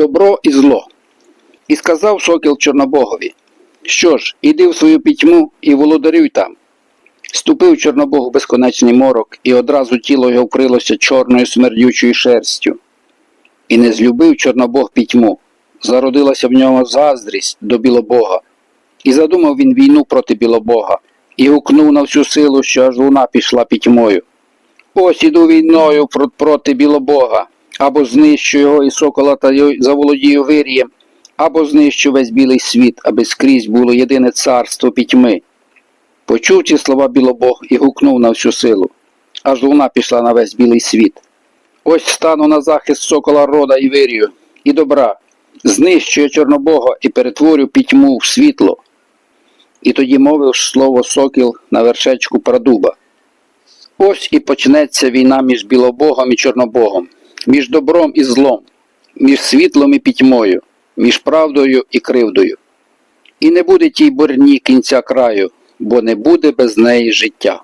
добро і зло. І сказав сокіл Чорнобогові, що ж, іди в свою пітьму і володарюй там. Ступив Чорнобог у безконечний морок, і одразу тіло його вкрилося чорною смердючою шерстю. І не злюбив Чорнобог пітьму. Зародилася в нього заздрість до Білобога. І задумав він війну проти Білобога, і гукнув на всю силу, що аж луна пішла пітьмою. Ось іду війною проти Білобога, або знищу його і сокола та заволодію вирієм, або знищу весь білий світ, аби скрізь було єдине царство пітьми. Почув ці слова Білобог і гукнув на всю силу. Аж луна пішла на весь білий світ. Ось стану на захист сокола рода і вирію, і добра, знищую Чорнобога і перетворю пітьму в світло. І тоді мовив слово сокіл на вершечку прадуба. Ось і почнеться війна між Білобогом і Чорнобогом, між добром і злом, між світлом і пітьмою, між правдою і кривдою. І не буде тій борні кінця краю, бо не буде без неї життя.